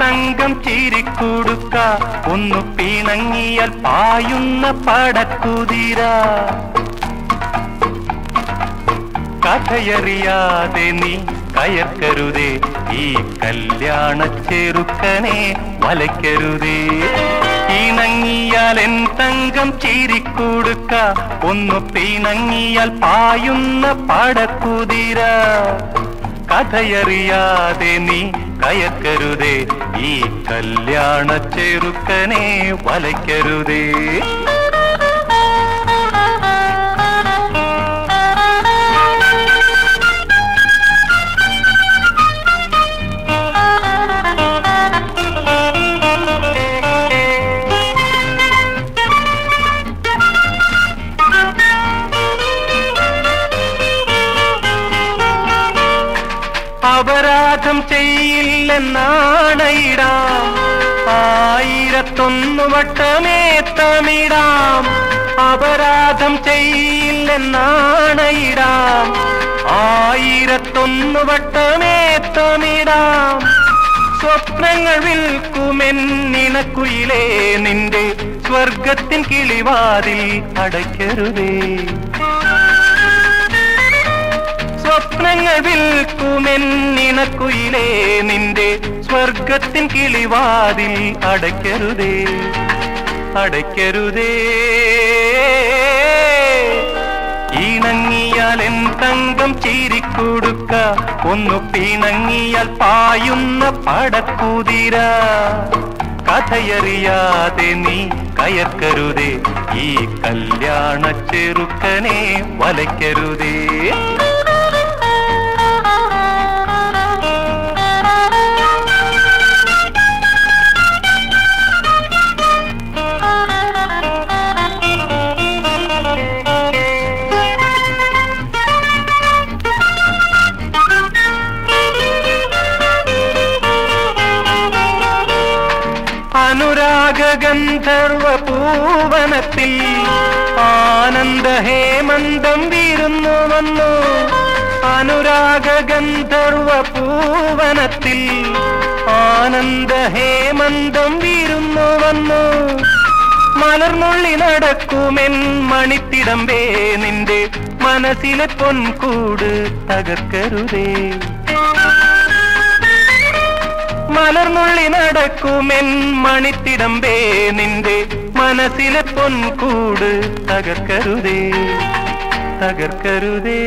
തങ്കം ചീരിക്കൊടുക്ക ഒന്നു പിണങ്ങിയാൽ പായുന്ന പടക്കുതിര. കഥയറിയാതെ നീ കയക്കരുതേ ഈ കല്യാണ ചെറുക്കനെ വലയ്ക്കരുതേ. ഇണങ്ങിയാൽ എൻ തങ്കം ചീരിക്കൊടുക്ക ഒന്നു പിണങ്ങിയാൽ പായുന്ന പടക്കുതിര. കഥയറിയാതെ നീ കയക്കരുതേ. ഈ കല്യാണ ചെറുക്കനെ വലയ്ക്കരുതേ. അപരാധം ചെയ്യില്ലെന്നാണയിടാം. ആയിരത്തൊന്നു വട്ടമേ തമിടാം. അപരാധം ചെയ്യില്ലെന്നാണയിടാം. ആയിരത്തൊന്നു വട്ടമേ തമിടാം. സ്വപ്നങ്ങൾ വിൽക്കുമെന്നിണക്കുയിലേ നിന്റെ സ്വർഗത്തിൻ കിളിവാതിൽ അടയ്ക്കരുതേ. വിൽക്കുമെന്നിണക്കുയിലേ നിന്റെ സ്വർഗത്തിൻ കിളിവാതിൽ അടയ്ക്കരുതേ അടയ്ക്കരുതേ. ഇണങ്ങിയാൽ എൻ തങ്കം ചീരിക്കൊടുക്ക ഒന്നു പിണങ്ങിയാൽ പായുന്ന പടക്കുതിര. കഥയറിയാതെ നീ കയർക്കരുതേ ഈ കല്യാണ ചെറുക്കനെ വലയ്ക്കരുതേ. അനുരാഗ പൂവനത്തിൽ ആനന്ദ ഹേമന്തം വീരുന്നു വന്നു. അനുരാഗ ഗന്ധർവ പൂവനത്തിൽ ആനന്ദ ഹേമന്തം വീരുന്നു വന്നു. മലർന്നുള്ളി നടക്കുമെൻ മണിത്തിടമ്പേ നിന്റെ മനസ്സിലെ പൊൻകൂട് തകർക്കരുതേ. മലർന്നുള്ളി നടക്കുമെൻ മണിത്തിടമ്പേ നിന്റെ മനസ്സിലെ പൊൻകൂട് തകർക്കരുതേ തകർക്കരുതേ.